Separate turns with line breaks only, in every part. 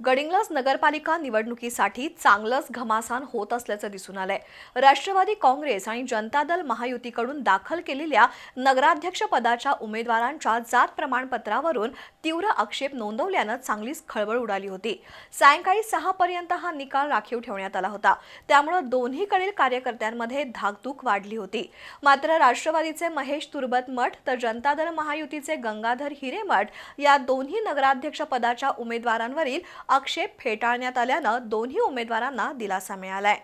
गडिंग्लज नगरपालिका निवडणुकीसाठी चांगलंच घमासान होत असल्याचं दिसून आलंय. राष्ट्रवादी काँग्रेस आणि जनता दल महायुतीकडून दाखल केलेल्या नगराध्यक्षपदाच्या उमेदवारांच्या जात प्रमाणपत्रावरून तीव्र आक्षेप नोंदवल्यानं चांगलीच खळबळ उडाली होती. सायंकाळी सहा पर्यंत हा निकाल राखीव ठेवण्यात आला होता. त्यामुळे दोन्हीकडील कार्यकर्त्यांमध्ये धाकधूक वाढली होती. मात्र राष्ट्रवादीचे महेश तुर्बत मठ तर जनता दल महायुतीचे गंगाधर हिरेमठ या दोन्ही नगराध्यक्षपदाच्या उमेदवारांवरील आक्षेप फेटाळण्यात आल्यानं दोन्ही उमेदवारांना दिलासा मिळालाय.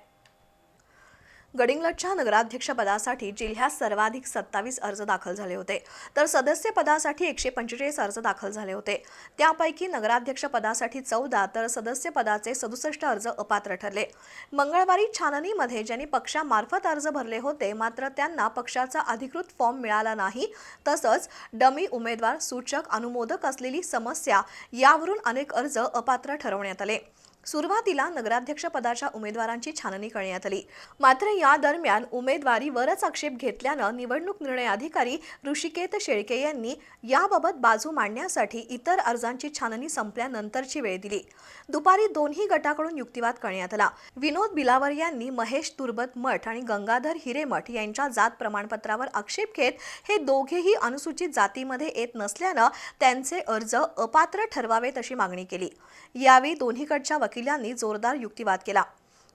गडिंग्लजच्या नगराध्यक्षपदासाठी जिल्ह्यात सर्वाधिक सत्तावीस अर्ज दाखल झाले होते. तर सदस्य पदासाठी एकशे पंचेचाळीस अर्ज दाखल झाले होते. त्यापैकी नगराध्यक्षपदासाठी चौदा तर सदस्य पदाचे सदुसष्ट अर्ज अपात्र ठरले. मंगळवारी छाननीमध्ये ज्यांनी पक्षामार्फत अर्ज भरले होते मात्र त्यांना पक्षाचा अधिकृत फॉर्म मिळाला नाही. तसंच डमी उमेदवार सूचक अनुमोदक असलेली समस्या यावरून अनेक अर्ज अपात्र ठरवण्यात आले. सुरुवातीला नगराध्यक्ष पदाच्या उमेदवारांची छाननी करण्यात आली. मात्र या दरम्यान उमेदवारीवरच आक्षेप घेतल्यानं निवडणूक निर्णय अधिकारी ऋषिकेत शेळके यांनी याबाबत बाजू मांडण्यासाठी इतर अर्जांची छाननी संपल्यानंतरची वेळ दिली. दुपारी दोन्ही गटाकडून युक्तिवाद करण्यात आला. विनोद बिलावर यांनी महेश तुर्बत मठ आणि गंगाधर हिरेमठ यांच्या जात प्रमाणपत्रावर आक्षेप घेत हे दोघेही अनुसूचित जातीमध्ये येत नसल्यानं त्यांचे अर्ज अपात्र ठरवावेत अशी मागणी केली. यावेळी दोन्हीकडच्या वकिलांनी जोरदार युक्तिवाद केला.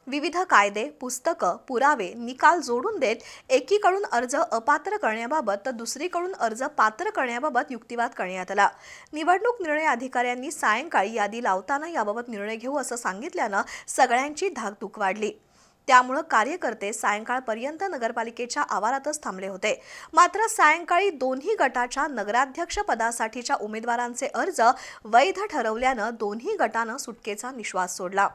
विविध कायदे पुस्तकं पुरावे निकाल जोडून देत एकीकडून अर्ज अपात्र करण्याबाबत तर दुसरीकडून अर्ज पात्र करण्याबाबत युक्तिवाद करण्यात आला. निवडणूक निर्णय अधिकाऱ्यांनी सायंकाळी यादी लावताना याबाबत निर्णय घेऊ असं सांगितल्यानं सगळ्यांची धाकधूक वाढली. त्यामुळं कार्यकर्ते सायंकाळपर्यंत नगरपालिकेच्या आवारातच थांबले होते. मात्र सायंकाळी दोन्ही गटाच्या नगराध्यक्ष पदासाठीच्या उमेदवारांचे अर्ज वैध ठरवल्यानं दोन्ही गटानं सुटकेचा निश्वास सोडला.